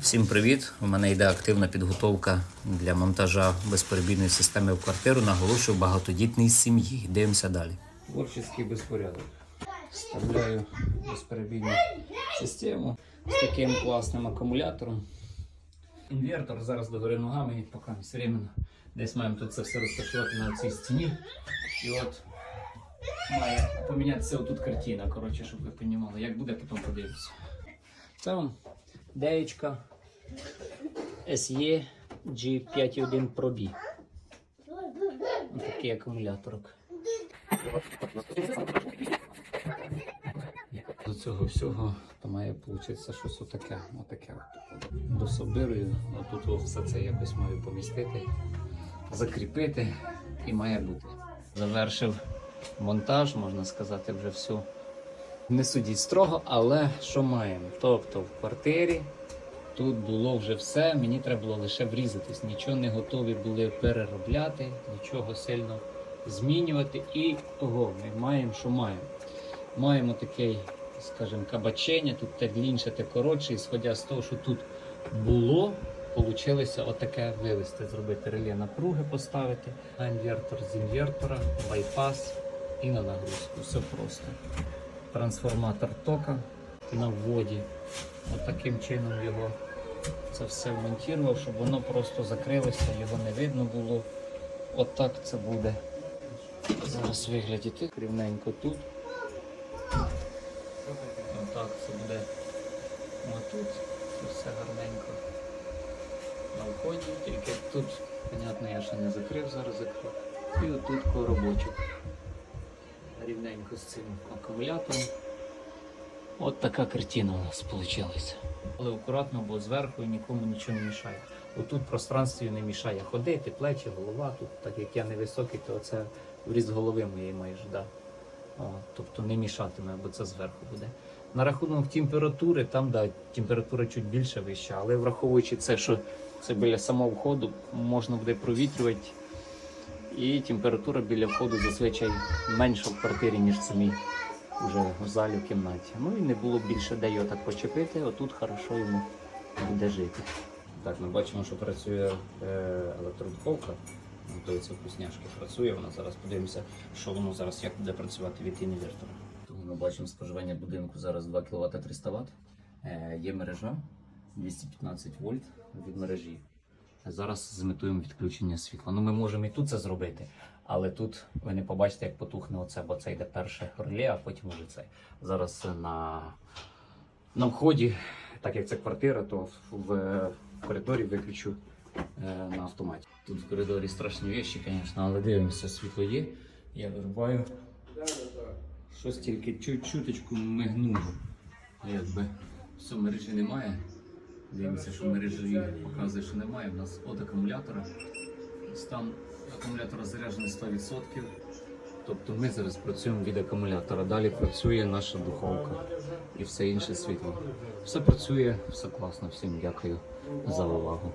Всім привіт! У мене йде активна підготовка для монтажа безперебійної системи в квартиру. Наголошую багатодітній сім'ї. Дивимося далі. Творчий безпорядок. Вставляю безперебійну систему з таким класним акумулятором. Інвертор зараз догори ногами і поки все. Десь маємо тут це все розташувати на цій стіні. І от має помінятися отут картина, коротше, щоб ви розуміли, як буде, потім подивитися. Це вам деєчка SE G51 Pro B. Такий акумуляторок. До цього всього то має получитися щось отаке. отаке. от. Дособирую, отут все це якось маю помістити, закріпити і має бути. Завершив монтаж, можна сказати, вже все. Не судіть строго, але що маємо? Тобто в квартирі тут було вже все, мені треба було лише врізатись. Нічого не готові були переробляти, нічого сильно змінювати. І того ми маємо, що маємо. Маємо такий, скажімо, кабачення, тут те длінше, те коротше, і сходя з того, що тут було, Получилося отаке вивести, зробити реле напруги, поставити на інвертор з інвертора, байпас і на нагрузку. Все просто трансформатор тока на вводі. От таким чином його це все вмонтував, щоб воно просто закрилося, його не видно було. От так це буде. Зараз виглядіти рівненько тут. Отак це буде отут. Це все гарненько. На вході, тільки тут, понятно, я ще не закрив, зараз закрив. І отут коробочок рівненько з цим акумулятором. От така картина у нас вийшла. Але акуратно, бо зверху нікому нічого не мішає. Отут пространстві не мішає ходити, плечі, голова. Тут, так як я невисокий, то це вріз голови моєї майже. Да. О, тобто не мішатиме, бо це зверху буде. На рахунок температури, там да, температура чуть більше вища, але враховуючи це, що це біля самого входу, можна буде провітрювати. І температура біля входу зазвичай менша в квартирі, ніж в самій вже в залі в кімнаті. Ну і не було більше де його так почепити, отут хорошо йому буде жити. Так, ми бачимо, що працює е, електродуховка. Готується вкусняшки. Працює вона зараз. Подивимося, що воно зараз як буде працювати від інвертора. Тому ми бачимо споживання будинку зараз 2 кВт 300 Вт. Е, є мережа 215 вольт від мережі. Зараз зімітуємо відключення світла. Ну, ми можемо і тут це зробити, але тут ви не побачите, як потухне оце, бо це йде перше реле, а потім уже це. Зараз на, на вході, так як це квартира, то в коридорі виключу е, на автоматі. Тут в коридорі страшні вещі, звісно, але дивимося, світло є. Я вирубаю. Щось тільки чуть-чуточку мигнуло. Якби все мережі немає. Дивимося, що мережі показує, що немає. У нас от акумулятора. Стан акумулятора заряджений 100%. Тобто ми зараз працюємо від акумулятора. Далі працює наша духовка і все інше світло. Все працює, все класно. Всім дякую за увагу.